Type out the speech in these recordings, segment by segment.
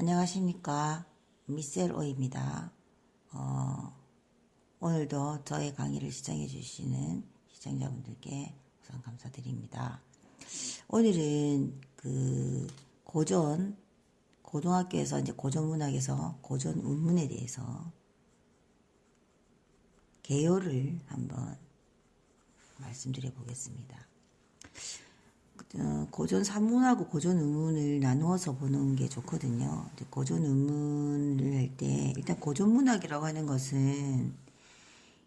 안녕하십니까. 미셀오입니다. 어, 오늘도 저의 강의를 시청해 주시는 시청자분들께 우선 감사드립니다. 오늘은 그 고전, 고등학교에서 이제 고전문학에서 고전 운문에 대해서 개요를 한번 말씀드려 보겠습니다. 어, 고전 산문하고 고전 의문을 나누어서 보는 게 좋거든요. 고전 의문을 할 때 일단 고전 문학이라고 하는 것은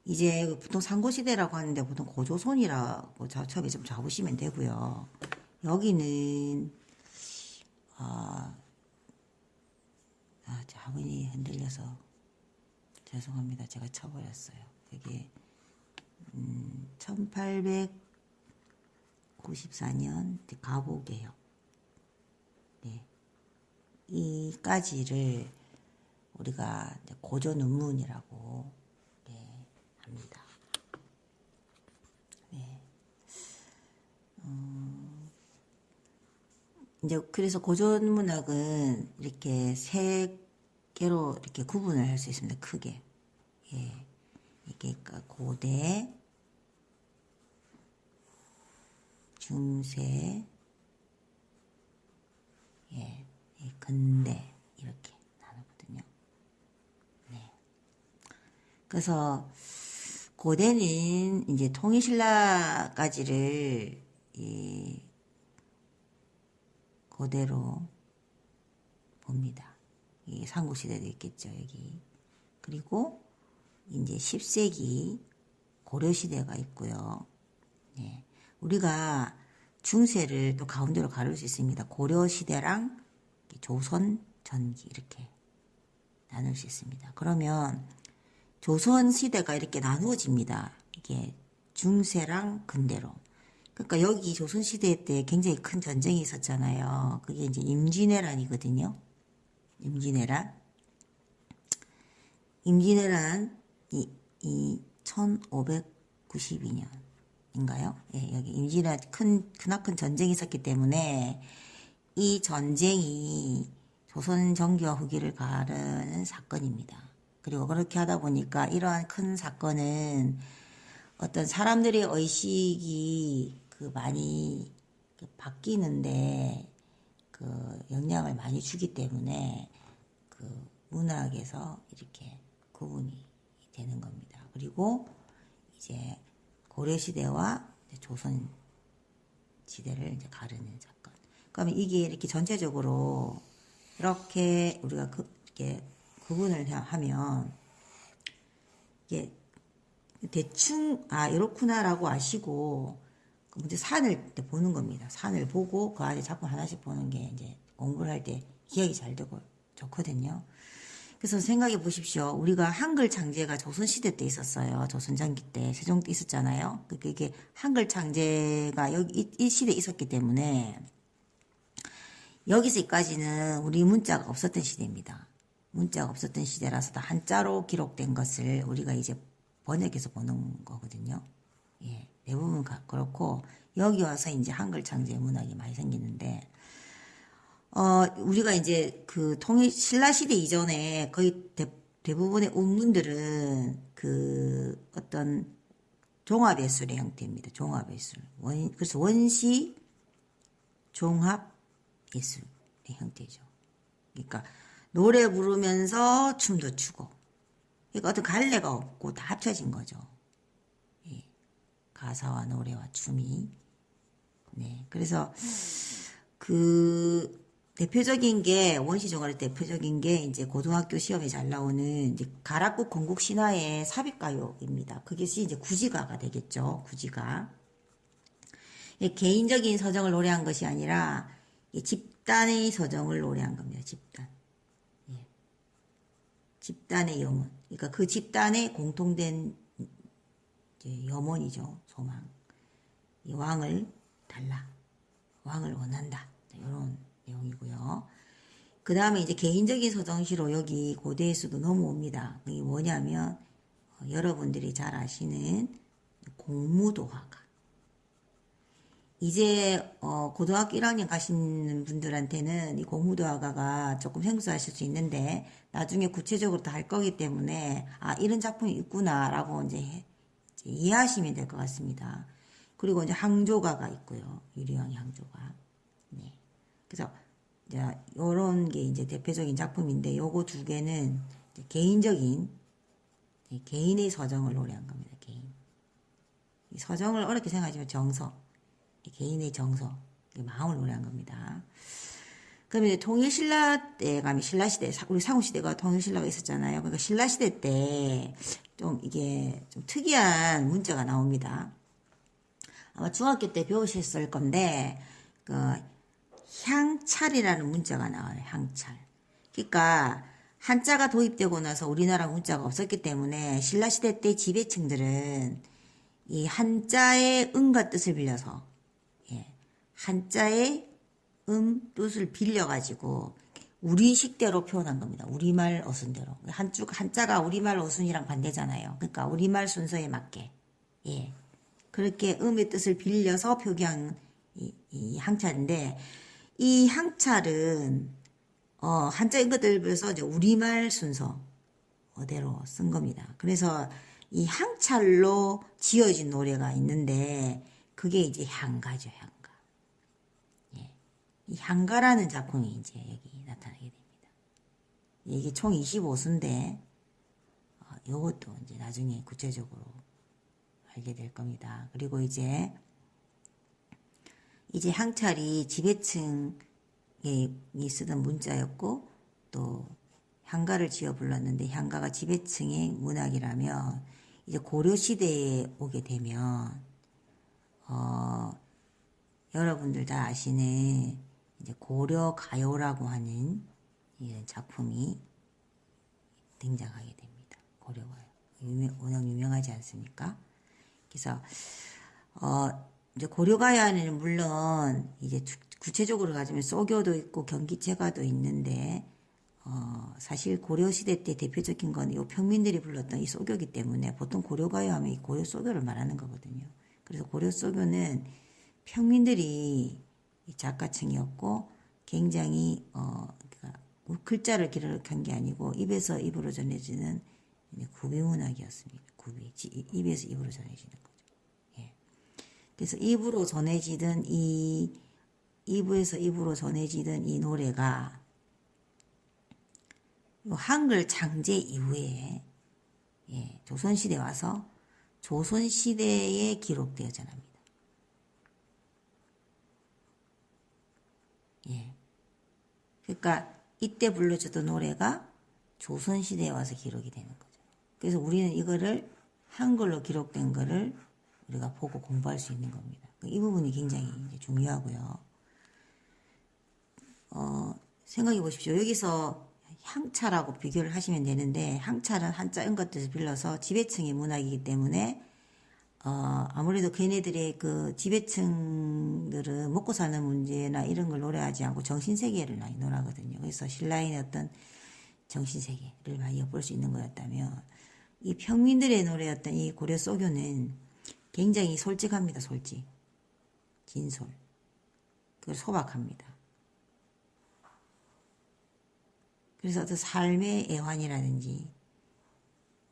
이제 보통 상고시대라고 하는데 보통 고조선이라고 자- 처음에 좀 잡으시면 되고요. 여기는 아, 아, 제 화면이 흔들려서 죄송합니다. 제가 쳐버렸어요. 여기 음, 1800 94년 가보개혁 네. 이까지를 우리가 고전 운문이라고 네, 합니다. 네. 음, 이제 그래서 고전 문학은 이렇게 세 개로 이렇게 구분을 할 수 있습니다. 크게. 예. 이게 그러니까 고대, 중세, 예, 이 근대 이렇게 나누거든요. 네. 그래서 고대는 이제 통일신라까지를 이 고대로 봅니다. 이 삼국시대도 있겠죠 여기. 그리고 이제 10세기 고려시대가 있고요. 네. 우리가 중세를 또 가운데로 가를 수 있습니다. 고려 시대랑 조선 전기 이렇게 나눌 수 있습니다. 그러면 조선 시대가 이렇게 나누어집니다. 이게 중세랑 근대로. 그러니까 여기 조선 시대 때 굉장히 큰 전쟁이 있었잖아요. 그게 이제 임진왜란이거든요. 임진왜란. 임진왜란 이, 이 1592년 인가요? 예, 여기 임진왜란 큰 크나큰 전쟁이 있었기 때문에 이 전쟁이 조선 정기와 후기를 가르는 사건입니다. 그리고 그렇게 하다 보니까 이러한 큰 사건은 어떤 사람들의 의식이 그 많이 그 바뀌는데 그 영향을 많이 주기 때문에 그 문학에서 이렇게 구분이 되는 겁니다. 그리고 이제 고려 시대와 조선 시대를 이제 가르는 사건. 그러면 이게 이렇게 전체적으로 이렇게 우리가 그, 이렇게 구분을 하- 하면 이게 대충 아 이렇구나라고 아시고 그 문제 산을 이렇게 보는 겁니다. 산을 보고 그 안에 작품 하나씩 보는 게 이제 공부를 할 때 기억이 잘 되고 좋거든요. 그래서 생각해 보십시오. 우리가 한글 창제가 조선 시대 때 있었어요. 조선 전기 때 세종 때 있었잖아요. 그러니까 이게 한글 창제가 여기 이, 이 시대에 있었기 때문에 여기서까지는 우리 문자가 없었던 시대입니다. 문자가 없었던 시대라서 다 한자로 기록된 것을 우리가 이제 번역해서 보는 거거든요. 예, 대부분 가- 그렇고 여기 와서 이제 한글 창제 문학이 많이 생기는데 어, 우리가 이제 그 통일 신라 시대 이전에 거의 대, 대부분의 운문들은 그 어떤 종합예술의 형태입니다. 종합예술. 원, 그래서 원시 종합예술의 형태죠. 그러니까 노래 부르면서 춤도 추고. 그러니까 어떤 갈래가 없고 다 합쳐진 거죠. 예. 가사와 노래와 춤이. 네. 그래서 그 대표적인 게 원시종합의 대표적인 게 이제 고등학교 시험에 잘 나오는 이제 가락국 건국 신화의 삽입가요입니다. 그것이 이제 구지가가 되겠죠. 구지가. 이 개인적인 서정을 노래한 것이 아니라 이 집단의 서정을 노래한 겁니다. 집단. 예. 집단의 염원. 그러니까 그 집단의 공통된 염원이죠. 소망. 이 왕을 달라. 왕을 원한다. 이런 내용이고요. 그 다음에 이제 개인적인 서정시로 여기 고대에서도 넘어옵니다. 이게 뭐냐면 어, 여러분들이 잘 아시는 공무도화가 이제 어, 고등학교 1학년 가시는 분들한테는 이 공무도화가가 조금 생소하실 수 있는데 나중에 구체적으로 다 할 거기 때문에 아 이런 작품이 있구나라고 이제, 해- 이제 이해하시면 될 것 같습니다. 그리고 이제 항조가가 있고요. 유리왕의 항조가. 네. 그래서 이제 요런 게 이제 대표적인 작품인데 요거 두 개는 개인적인 네, 개인의 서정을 노래한 겁니다. 개인. 이 서정을 어렵게 생각하지만 정서, 이 개인의 정서, 이 마음을 노래한 겁니다. 그러면 이제 통일신라 때 가면 신라시대, 사- 우리 상우시대가 통일신라가 있었잖아요. 그러니까 신라시대 때 좀 이게 좀 특이한 문자가 나옵니다. 아마 중학교 때 배우셨을 건데, 그, 향찰이라는 문자가 나와요. 향찰. 그러니까, 한자가 도입되고 나서 우리나라 문자가 없었기 때문에 신라 시대 때 지배층들은 이 한자의 음과 뜻을 빌려서, 예, 한자의 음, 뜻을 빌려 가지고 우리 식대로 표현한 겁니다. 우리말 어순대로. 한주, 한자가 우리말 어순이랑 반대잖아요. 그러니까 우리말 순서에 맞게. 예. 그렇게 음의 뜻을 빌려서 표기한 이, 이 항찰인데, 이 항찰은, 어, 한자인 것들 이제 우리말 순서대로 쓴 겁니다. 그래서 이 항찰로 지어진 노래가 있는데, 그게 이제 향가죠, 향가. 이 향가라는 작품이 이제 여기 나타나게 됩니다. 이게 총 25수인데, 어, 요것도 이제 나중에 구체적으로 알게 될 겁니다. 그리고 이제, 이제 향찰이 지배층에 이 쓰던 문자였고, 또 향가를 지어 불렀는데, 향가가 지배층의 문학이라면, 이제 고려 시대에 오게 되면, 어, 여러분들 다 아시는 이제 고려 가요라고 하는 이 작품이 등장하게 됩니다. 고려 가요. 유명, 워낙 유명하지 않습니까? 그래서 어 이제 고려 가요는 물론 이제 주- 구체적으로 가지면 소교도 있고 경기체가도 있는데 어 사실 고려 시대 때 대표적인 건 이 평민들이 불렀던 이 소교기 때문에 보통 고려 가요 하면 이 고려 소교를 말하는 거거든요. 그래서 고려 소교는 평민들이 이 작가층이었고 굉장히 어 그러니까 글자를 기록한 게 아니고 입에서 입으로 전해지는 이제 구비 입에서 입으로 전해지는. 그래서 입으로 전해지던 이 입에서 입으로 전해지던 이 노래가 요 한글 창제 이후에 예, 조선시대 와서 조선시대에 기록되어 전합니다. 예. 그러니까 이때 불러주던 노래가 조선시대에 와서 기록이 되는 거죠. 그래서 우리는 이거를 한글로 기록된 거를 우리가 보고 공부할 수 있는 겁니다. 이 부분이 굉장히 중요하고요. 어, 생각해 보십시오. 여기서 향차라고 비교를 하시면 되는데 향차는 한자 은 것들을 빌려서 지배층의 문학이기 때문에 어, 아무래도 걔네들의 그 지배층들은 먹고 사는 문제나 이런 걸 노래하지 않고 정신세계를 많이 노래하거든요. 그래서 신라인의 어떤 정신세계를 많이 엿볼 수 있는 거였다면 이 평민들의 노래였던 이 고려 소교는 굉장히 솔직합니다. 솔직. 진솔. 그걸 소박합니다. 그래서 어떤 삶의 애환이라든지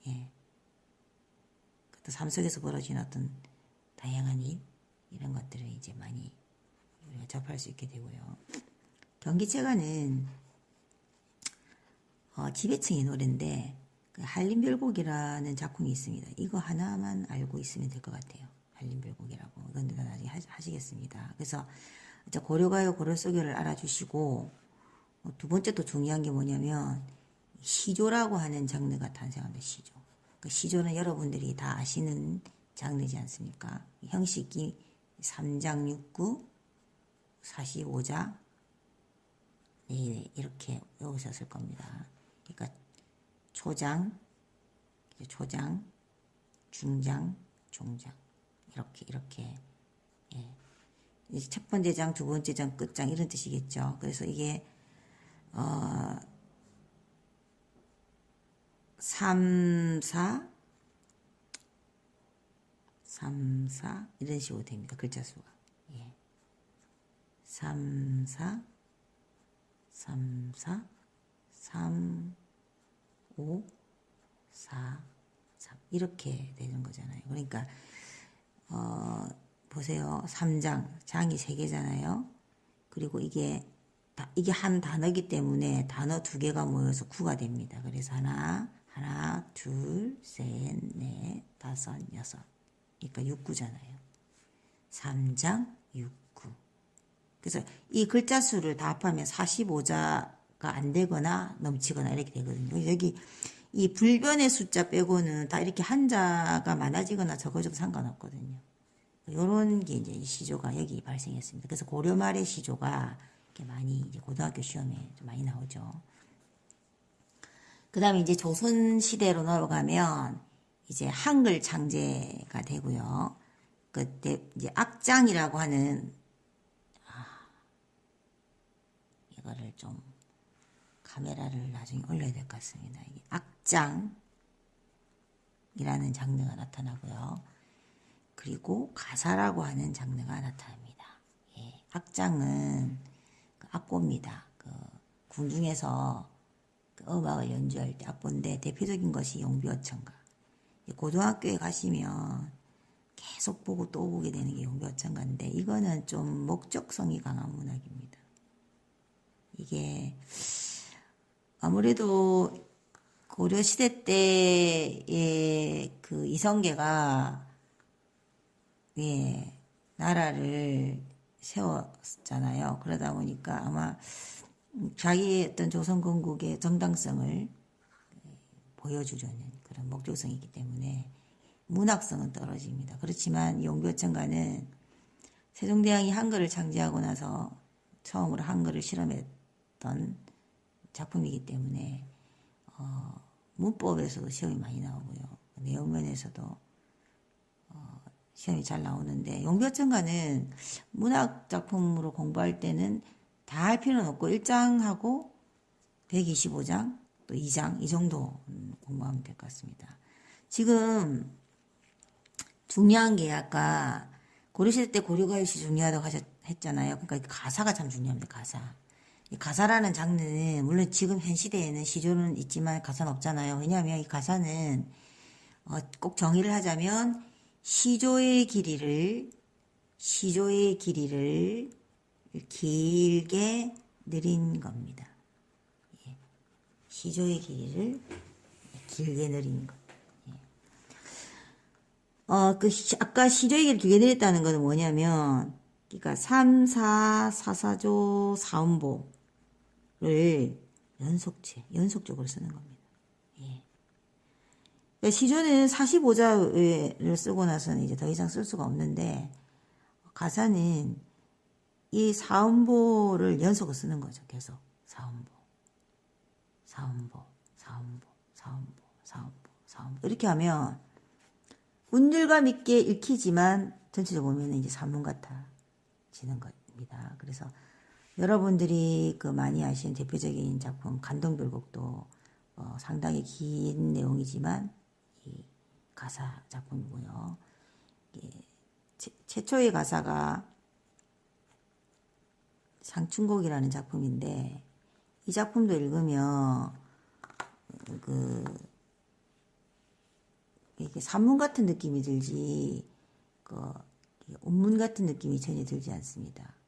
예. 또삶 속에서 벌어진 어떤 다양한 일 이런 것들을 이제 많이 우리가 접할 수 있게 되고요. 경기체가는 어, 지배층의 노래인데 그 한림별곡이라는 작품이 있습니다. 이거 하나만 알고 있으면 될 것 같아요. 한림별곡이라고 이건 내가 나중에 하- 하시겠습니다. 그래서 고려가요 고려소교를 알아주시고 어, 두 번째 또 중요한 게 뭐냐면 시조라고 하는 장르가 탄생합니다. 시조. 그 시조는 여러분들이 다 아시는 장르지 않습니까? 형식이 3장 6구 45자 네, 이렇게 외우셨을 겁니다. 그러니까 초장, 초장, 중장, 중장 이렇게 이렇게 예. 첫 번째 장, 두 번째 장, 끝장 이런 뜻이겠죠. 그래서 이게 어, 3, 4, 3, 4 이런 식으로 됩니다. 글자 수가. 예. 3, 4, 3, 4, 3, 5, 4, 3 이렇게 되는 거잖아요. 그러니까 어, 보세요. 3장, 장이 3개잖아요. 그리고 이게 다- 이게 한 단어기 때문에 단어 두 개가 모여서 구가 됩니다. 그래서 하나, 하나, 둘, 셋, 넷, 다섯, 여섯. 그러니까 6구잖아요. 3장 6구. 그래서 이 글자 수를 다 합하면 45자가 안 되거나 넘치거나 이렇게 되거든요. 여기 이 불변의 숫자 빼고는 다 이렇게 한자가 많아지거나 적어져도 상관없거든요. 요런 게 이제 이 시조가 여기 발생했습니다. 그래서 고려 말의 시조가 이렇게 많이 이제 고등학교 시험에 좀 많이 나오죠. 그 다음에 이제 조선 시대로 넘어가면 이제 한글 창제가 되고요. 그때 이제 악장이라고 하는 아, 이거를 좀 카메라를 나중에 올려야 될 것 같습니다. 악장이라는 장르가 나타나고요. 그리고 가사라고 하는 장르가 나타납니다. 예, 악장은 그 악보입니다. 그 궁중에서 그 음악을 연주할 때 악보인데 대표적인 것이 용비어천가. 고등학교에 가시면 계속 보고 또 보게 되는 게 용비어천가인데 이거는 좀 목적성이 강한 문학입니다. 이게 아무래도 고려 시대 때의 그 이성계가 예, 나라를 세웠잖아요. 그러다 보니까 아마 자기의 어떤 조선 건국의 정당성을 보여주려는 그런 목적성이기 때문에 문학성은 떨어집니다. 그렇지만 용교천가는 세종대왕이 한글을 창제하고 나서 처음으로 한글을 실험했던 작품이기 때문에 어, 문법에서도 시험이 많이 나오고요. 내용면에서도 시험이 잘 나오는데 용비어천가는 문학 작품으로 공부할 때는 다 할 필요는 없고 1장하고 125장 또 2장 이 정도 음, 공부하면 될 것 같습니다. 지금 중요한 게 아까 고려시대 때 고려가요시 중요하다고 하셨, 했잖아요. 그러니까 이 가사가 참 중요합니다. 가사. 이 가사라는 장르는 물론 지금 현 시대에는 시조는 있지만 가사는 없잖아요. 왜냐하면 이 가사는 어, 꼭 정의를 하자면 시조의 길이를 시조의 길이를 길게 느린 겁니다. 예. 시조의 길이를 길게 느린 것. 예. 어, 그 시- 아까 시조의 길을 길게 느렸다는 것은 뭐냐면 그러니까 3, 4, 4, 4조, 4음보 를 연속체, 연속적으로 쓰는 겁니다. 그러니까 시조는 45자를 쓰고 나서는 이제 더 이상 쓸 수가 없는데 가사는 이 사음보를 연속으로 쓰는 거죠. 계속 사음보, 사음보, 사음보, 사음보, 사음보, 사음보 이렇게 하면 운율감 있게 읽히지만 전체적으로 보면 이제 산문 같아지는 겁니다. 그래서 여러분들이 그 많이 아시는 대표적인 작품 간동별곡도 어, 상당히 긴 내용이지만 이 가사 작품이고요. 이게 최, 최초의 가사가 상춘곡이라는 작품인데 이 작품도 읽으면 그 이게 산문 같은 느낌이 들지 그 온문 같은 느낌이 전혀 들지 않습니다.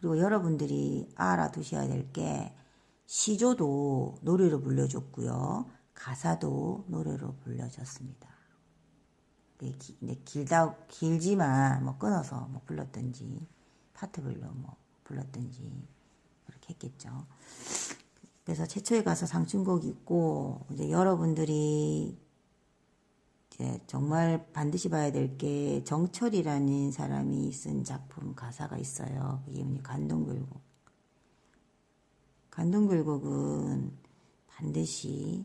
그리고 여러분들이 알아두셔야 될 게 시조도 노래로 불려줬고요. 가사도 노래로 불려졌습니다. 이게 기- 근데 길다 길지만 뭐 끊어서 뭐 불렀든지 파트별로 뭐 불렀든지 그렇게 했겠죠. 그래서 최초에 가서 상춘곡이 있고 이제 여러분들이 이제 정말 반드시 봐야 될 게 정철이라는 사람이 쓴 작품 가사가 있어요. 그게 뭐냐 간동별곡. 간동별곡은 반드시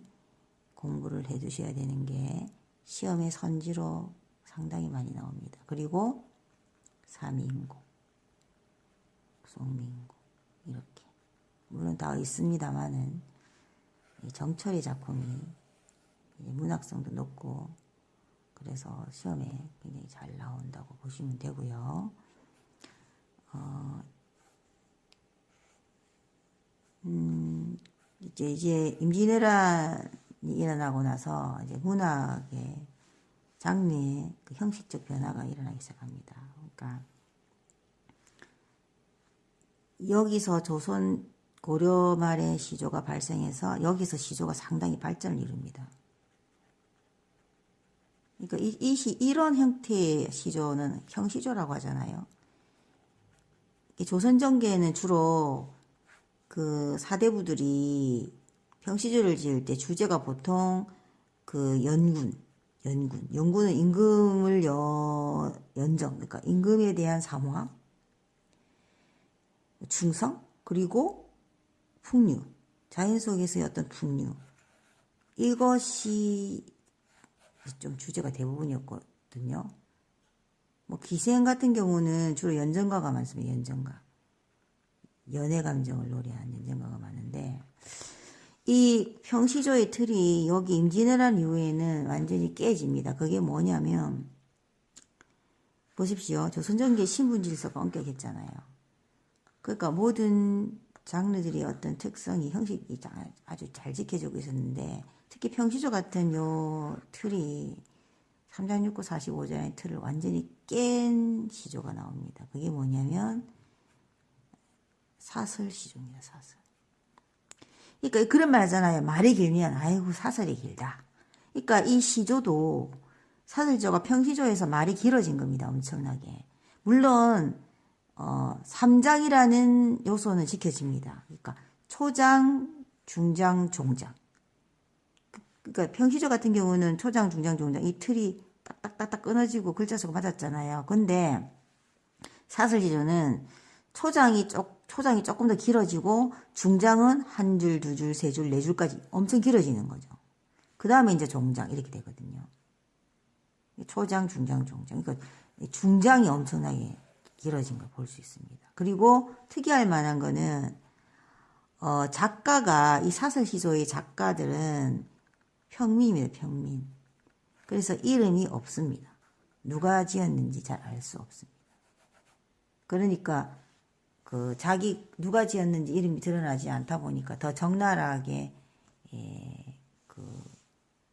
공부를 해 두셔야 되는 게 시험의 선지로 상당히 많이 나옵니다. 그리고 삼인곡, 송민곡 이렇게 물론 다 있습니다만은 이 정철의 작품이 문학성도 높고 그래서 시험에 굉장히 잘 나온다고 보시면 되고요. 어, 음, 이제 이제 임진왜란이 일어나고 나서 이제 문학의 장르의 그 형식적 변화가 일어나기 시작합니다. 그러니까 여기서 조선 고려 말의 시조가 발생해서 여기서 시조가 상당히 발전을 이룹니다. 그러니까 이, 이 시, 이런 형태의 시조는 형시조라고 하잖아요. 이 조선 전개에는 주로 그 사대부들이 평시조를 지을 때 주제가 보통 그 연군, 연군, 연군은 임금을 여, 연정, 그러니까 임금에 대한 사모함, 충성, 그리고 풍류, 자연 속에서의 어떤 풍류, 이것이 좀 주제가 대부분이었거든요. 뭐 기생 같은 경우는 주로 연정가가 많습니다. 연정가. 연애 감정을 노래하는 연정가가 많은데 이 평시조의 틀이 여기 임진왜란 이후에는 완전히 깨집니다. 그게 뭐냐면 보십시오. 조선전기의 신분질서가 엄격했잖아요. 그러니까 모든 장르들의 어떤 특성이 형식이 자- 아주 잘 지켜지고 있었는데 특히 평시조 같은 요 틀이 3장 6구 45장의 틀을 완전히 깬 시조가 나옵니다. 그게 뭐냐면 사설 시조입니다. 사설. 그러니까 그런 말 하잖아요. 말이 길면 아이고 사설이 길다. 그러니까 이 시조도 사설조가 평시조에서 말이 길어진 겁니다. 엄청나게. 물론 어, 3장이라는 요소는 지켜집니다. 그러니까 초장, 중장, 종장. 그러니까 평시조 같은 경우는 초장, 중장, 종장 이 틀이 딱딱딱딱 끊어지고 글자 수가 맞았잖아요. 근데 사설시조는 초장이 쪽 초장이 조금 더 길어지고 중장은 한 줄, 두 줄, 세 줄, 네 줄까지 엄청 길어지는 거죠. 그 다음에 이제 종장 이렇게 되거든요. 초장, 중장, 종장. 그러니까 중장이 엄청나게 길어진 걸 볼 수 있습니다. 그리고 특이할 만한 거는 어, 작가가 이 사설 시조의 작가들은 평민입니다. 평민. 그래서 이름이 없습니다. 누가 지었는지 잘 알 수 없습니다. 그러니까 그 자기 누가 지었는지 이름이 드러나지 않다 보니까 더 적나라하게 예, 그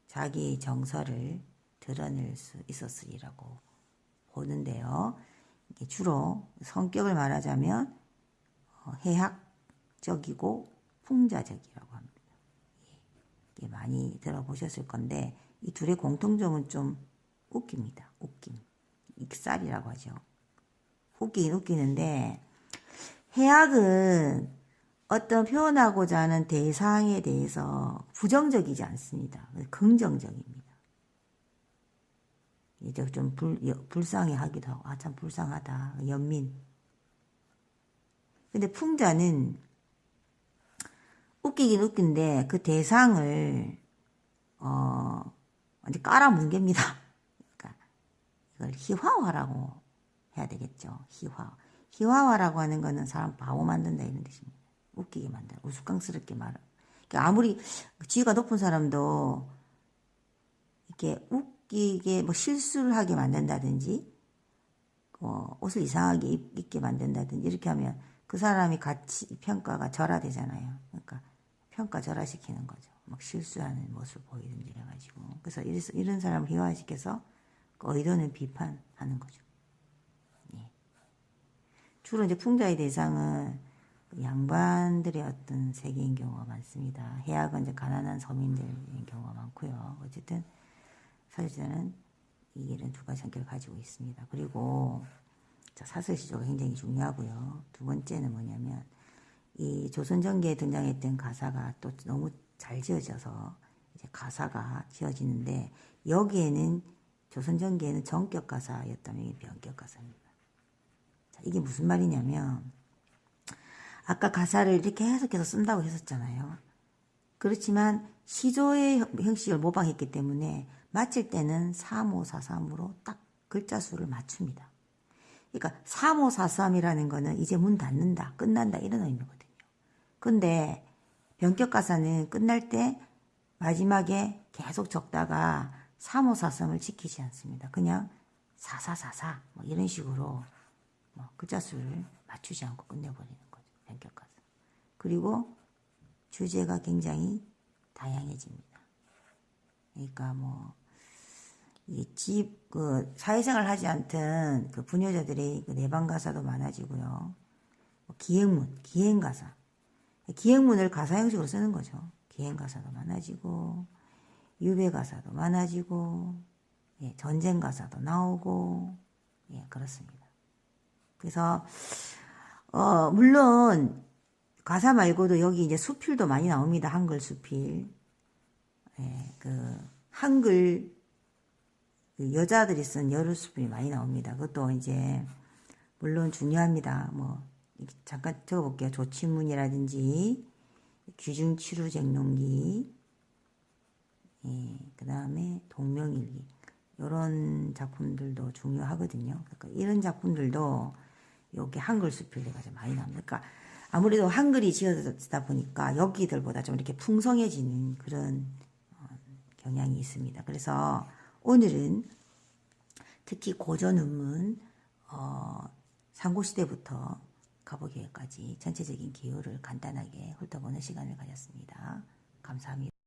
자기 정서를 드러낼 수 있었으리라고 보는데요. 주로 성격을 말하자면 어, 해학적이고 풍자적이라고 합니다. 예, 많이 들어보셨을 건데 이 둘의 공통점은 좀 웃깁니다. 웃김, 익살이라고 하죠. 웃기긴 웃기는데 해학은 어떤 표현하고자 하는 대상에 대해서 부정적이지 않습니다. 긍정적입니다. 이제 좀 불, 불쌍해 하기도 하고, 아, 참 불쌍하다. 연민. 근데 풍자는 웃기긴 웃긴데 그 대상을, 어, 완전 깔아뭉 갭니다. 그러니까 이걸 희화화라고 해야 되겠죠. 희화. 희화화라고 하는 거는 사람 바보 만든다 이런 뜻입니다. 웃기게 만든다. 우스꽝스럽게 말을. 그러니까 아무리 지위가 높은 사람도 이렇게 웃기게 뭐 실수를 하게 만든다든지 어, 옷을 이상하게 입, 입게 만든다든지 이렇게 하면 그 사람이 가치 평가가 절하되잖아요. 그러니까 평가 절하시키는 거죠. 막 실수하는 모습을 보이든지 해가지고 그래서 이런 사람을 희화시켜서 그 의도는 비판하는 거죠. 주로 이제 풍자의 대상은 그 양반들의 어떤 세계인 경우가 많습니다. 해학은 이제 가난한 서민들인 경우가 많고요. 어쨌든 사실은 이 일은 두 가지 성격을 가지고 있습니다. 그리고 사설 시조가 굉장히 중요하고요. 두 번째는 뭐냐면 이 조선전기에 등장했던 가사가 또 너무 잘 지어져서 이제 가사가 지어지는데 여기에는 조선전기에는 정격 가사였다면 이게 변격 가사입니다. 이게 무슨 말이냐면 아까 가사를 이렇게 해석해서 쓴다고 했었잖아요. 그렇지만 시조의 형식을 모방했기 때문에 마칠 때는 3543으로 딱 글자 수를 맞춥니다. 그러니까 3543이라는 거는 이제 문 닫는다, 끝난다 이런 의미거든요. 근데 변격 가사는 끝날 때 마지막에 계속 적다가 3543을 지키지 않습니다. 그냥 4444뭐 이런 식으로 뭐 글자 수를 맞추지 않고 끝내버리는 거죠. 변격 가사. 그리고 주제가 굉장히 다양해집니다. 그러니까 뭐, 이 집, 그, 사회생활 하지 않던 그 부녀자들의 그 내방 가사도 많아지고요. 뭐 기행문, 기행가사. 기행문을 가사 형식으로 쓰는 거죠. 기행 가사도 많아지고, 유배 가사도 많아지고, 예, 전쟁 가사도 나오고, 예, 그렇습니다. 그래서, 어, 물론, 가사 말고도 여기 이제 수필도 많이 나옵니다. 한글 수필. 예, 그, 한글, 그 여자들이 쓴 여러 수필이 많이 나옵니다. 그것도 이제, 물론 중요합니다. 뭐, 잠깐 적어볼게요. 조치문이라든지, 귀중치루쟁룡기, 예, 그 다음에 동명일기. 이런 작품들도 중요하거든요. 그러니까 이런 작품들도 여기 한글 수필이 가장 많이 나옵니다. 그러니까 아무래도 한글이 지어지다 보니까 여기들보다 좀 이렇게 풍성해지는 그런 어, 경향이 있습니다. 그래서 오늘은 특히 고전은문 어, 상고시대부터 가보기까지 전체적인 기호를 간단하게 훑어보는 시간을 가졌습니다. 감사합니다.